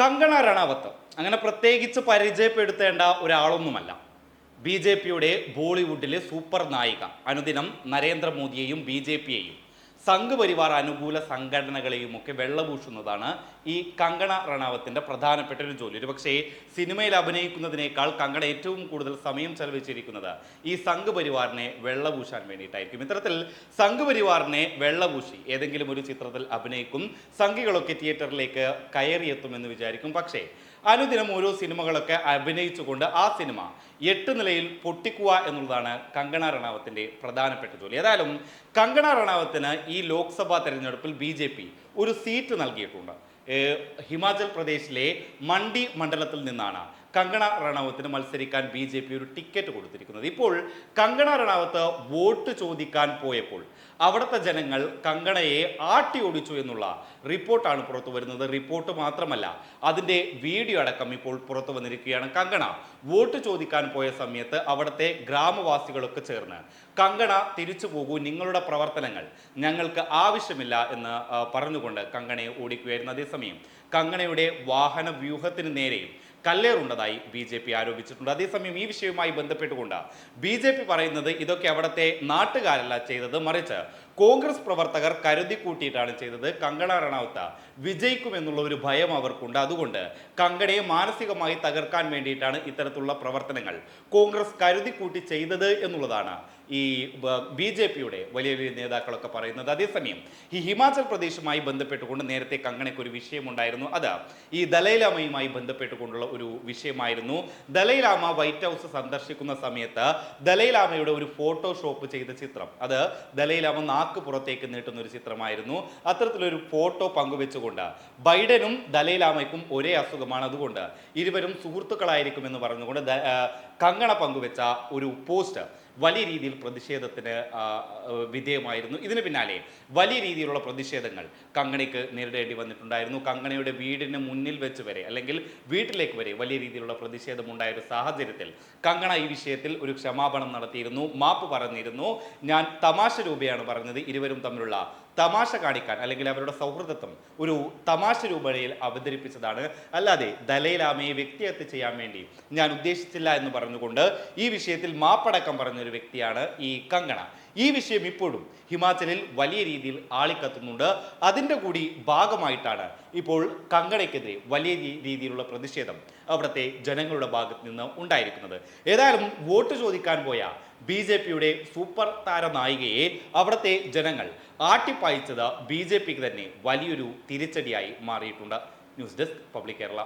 കങ്കണ രണാവത്ത്. അങ്ങനെ പ്രത്യേകിച്ച് പരിചയപ്പെടുത്തേണ്ട ഒരാളൊന്നുമല്ല. B J പിയുടെ ബോളിവുഡിലെ സൂപ്പർ നായിക. അനുദിനം നരേന്ദ്രമോദിയെയും ബി ജെ പിയെയും. സംഘ് പരിവാർ അനുകൂല സംഘടനകളെയും ഒക്കെ വെള്ളപൂശുന്നതാണ് ഈ കങ്കണ റണാവത്തിന്റെ പ്രധാനപ്പെട്ട ഒരു ജോലി. ഒരുപക്ഷേ സിനിമയിൽ അഭിനയിക്കുന്നതിനേക്കാൾ കങ്കണ ഏറ്റവും കൂടുതൽ സമയം ചെലവഴിച്ചിരിക്കുന്നത് ഈ സംഘപരിവാറിനെ വെള്ളപൂശാൻ വേണ്ടിയിട്ടായിരിക്കും. ഇത്തരത്തിൽ സംഘപരിവാറിനെ വെള്ളപൂശി ഏതെങ്കിലും ഒരു ചിത്രത്തിൽ അഭിനയിക്കും സംഘികളൊക്കെ തിയേറ്ററിലേക്ക് കയറിയെത്തുമെന്ന് വിചാരിക്കും. പക്ഷേ അനുദിനം ഓരോ സിനിമകളൊക്കെ അഭിനയിച്ചുകൊണ്ട് ആ സിനിമ എട്ട് നിലയിൽ പൊട്ടിക്കുക എന്നുള്ളതാണ് കങ്കണ റണാവത്തിന്റെ പ്രധാനപ്പെട്ട ജോലി. ഏതായാലും കങ്കണ റണാവത്തിന് ഈ ലോക്സഭാ തെരഞ്ഞെടുപ്പിൽ ബി ഒരു സീറ്റ് നൽകിയിട്ടുണ്ട്. ഹിമാചൽ പ്രദേശിലെ മണ്ഡി മണ്ഡലത്തിൽ നിന്നാണ്. കങ്കണ റണാവത്തിന് മത്സരിക്കാൻ ബി ജെ പി ഒരു ടിക്കറ്റ് കൊടുത്തിരിക്കുന്നത്. ഇപ്പോൾ കങ്കണ റണാവത്ത് വോട്ട് ചോദിക്കാൻ പോയപ്പോൾ അവിടുത്തെ ജനങ്ങൾ കങ്കണയെ ആട്ടി ഓടിച്ചു എന്നുള്ള റിപ്പോർട്ടാണ് പുറത്തു വരുന്നത്. റിപ്പോർട്ട് മാത്രമല്ല അതിന്റെ വീഡിയോ അടക്കം ഇപ്പോൾ പുറത്തു വന്നിരിക്കുകയാണ്. കങ്കണ വോട്ട് ചോദിക്കാൻ പോയ സമയത്ത് അവിടുത്തെ ഗ്രാമവാസികളൊക്കെ ചേർന്ന് കങ്കണ തിരിച്ചു പോകൂ നിങ്ങളുടെ പ്രവർത്തനങ്ങൾ ഞങ്ങൾക്ക് ആവശ്യമില്ല എന്ന് പറഞ്ഞുകൊണ്ട് കങ്കണയെ ഓടിക്കുകയായിരുന്നു. അതേസമയം കങ്കണയുടെ വാഹന വ്യൂഹത്തിന് നേരെയും കല്ലേറുണ്ടതായി ബി ജെ പി ആരോപിച്ചിട്ടുണ്ട്. അതേസമയം ഈ വിഷയവുമായി ബന്ധപ്പെട്ടുകൊണ്ട് ബി ജെ പി പറയുന്നത് ഇതൊക്കെ അവിടുത്തെ നാട്ടുകാരല്ല ചെയ്തത്. മറിച്ച് കോൺഗ്രസ് പ്രവർത്തകർ കരുതി കൂട്ടിയിട്ടാണ് ചെയ്തത്. കങ്കണ റണാവത്ത വിജയിക്കുമെന്നുള്ള ഒരു ഭയം അവർക്കുണ്ട്. അതുകൊണ്ട് കങ്കണയെ മാനസികമായി തകർക്കാൻ വേണ്ടിയിട്ടാണ് ഇത്തരത്തിലുള്ള പ്രവർത്തനങ്ങൾ കോൺഗ്രസ് കരുതി കൂട്ടി ചെയ്തത് എന്നുള്ളതാണ് ഈ ബി ജെ പിയുടെ വലിയ വലിയ നേതാക്കളൊക്കെ പറയുന്നത്. അതേസമയം ഈ ഹിമാചൽ പ്രദേശുമായി ബന്ധപ്പെട്ടുകൊണ്ട് നേരത്തെ കങ്കണയ്ക്ക് ഒരു വിഷയമുണ്ടായിരുന്നു. അത് ഈ ദലൈലാമയുമായി ബന്ധപ്പെട്ടുകൊണ്ടുള്ള ഒരു വിഷയമായിരുന്നു. ദലൈലാമ വൈറ്റ് ഹൗസ് സന്ദർശിക്കുന്ന സമയത്ത് ദലൈലാമയുടെ ഒരു ഫോട്ടോഷോപ്പ് ചെയ്ത ചിത്രം. അത് ദലൈലാമ നാക്ക് പുറത്തേക്ക് നീട്ടുന്ന ഒരു ചിത്രമായിരുന്നു. അത്തരത്തിലൊരു ഫോട്ടോ പങ്കുവെച്ചുകൊണ്ട് ബൈഡനും ദലൈലാമയ്ക്കും ഒരേ അസുഖമാണ് അതുകൊണ്ട് ഇരുവരും സുഹൃത്തുക്കളായിരിക്കുമെന്ന് പറഞ്ഞുകൊണ്ട് കങ്ങണ പങ്കുവെച്ച ഒരു പോസ്റ്റ് വലിയ രീതിയിൽ പ്രതിഷേധത്തിന് വിധേയമായിരുന്നു. ഇതിന് പിന്നാലെ വലിയ രീതിയിലുള്ള പ്രതിഷേധങ്ങൾ കങ്ങണിക്ക് നേരിടേണ്ടി വന്നിട്ടുണ്ടായിരുന്നു. കങ്കണയുടെ വീടിന് മുന്നിൽ വെച്ച് വരെ അല്ലെങ്കിൽ വീട്ടിലേക്ക് വരെ വലിയ രീതിയിലുള്ള പ്രതിഷേധമുണ്ടായ ഒരു സാഹചര്യത്തിൽ കങ്കണ ഈ വിഷയത്തിൽ ഒരു ക്ഷമാപണം നടത്തിയിരുന്നു. മാപ്പ് പറഞ്ഞിരുന്നു. ഞാൻ തമാശ രൂപയാണ് പറഞ്ഞത്. ഇരുവരും തമ്മിലുള്ള തമാശ കാണിക്കാൻ അല്ലെങ്കിൽ അവരുടെ സൗഹൃദത്വം ഒരു തമാശ രൂപയിൽ അവതരിപ്പിച്ചതാണ്. അല്ലാതെ ദലൈലാമയെ വ്യക്തിഹത്യ ചെയ്യാൻ വേണ്ടി ഞാൻ ഉദ്ദേശിച്ചില്ല എന്ന് പറഞ്ഞുകൊണ്ട് ഈ വിഷയത്തിൽ മാപ്പടക്കം പറഞ്ഞൊരു വ്യക്തിയാണ് ഈ കങ്കണ. ഈ വിഷയം ഇപ്പോഴും ഹിമാചലിൽ വലിയ രീതിയിൽ ആളിക്കത്തുന്നുണ്ട്. അതിന്റെ കൂടി ഭാഗമായിട്ടാണ് ഇപ്പോൾ കങ്കണയ്ക്കെതിരെ വലിയ രീതിയിലുള്ള പ്രതിഷേധം അവിടുത്തെ ജനങ്ങളുടെ ഭാഗത്ത് നിന്ന് ഉണ്ടായിരിക്കുന്നത്. ഏതായാലും വോട്ട് ചോദിക്കാൻ പോയ ബി ജെ പിയുടെ സൂപ്പർ താര നായികയെ അവിടുത്തെ ജനങ്ങൾ ആട്ടിപ്പായിച്ചത് ബി ജെ പിക്ക് തന്നെ വലിയൊരു തിരിച്ചടിയായി മാറിയിട്ടുണ്ട്. News desk public Kerala.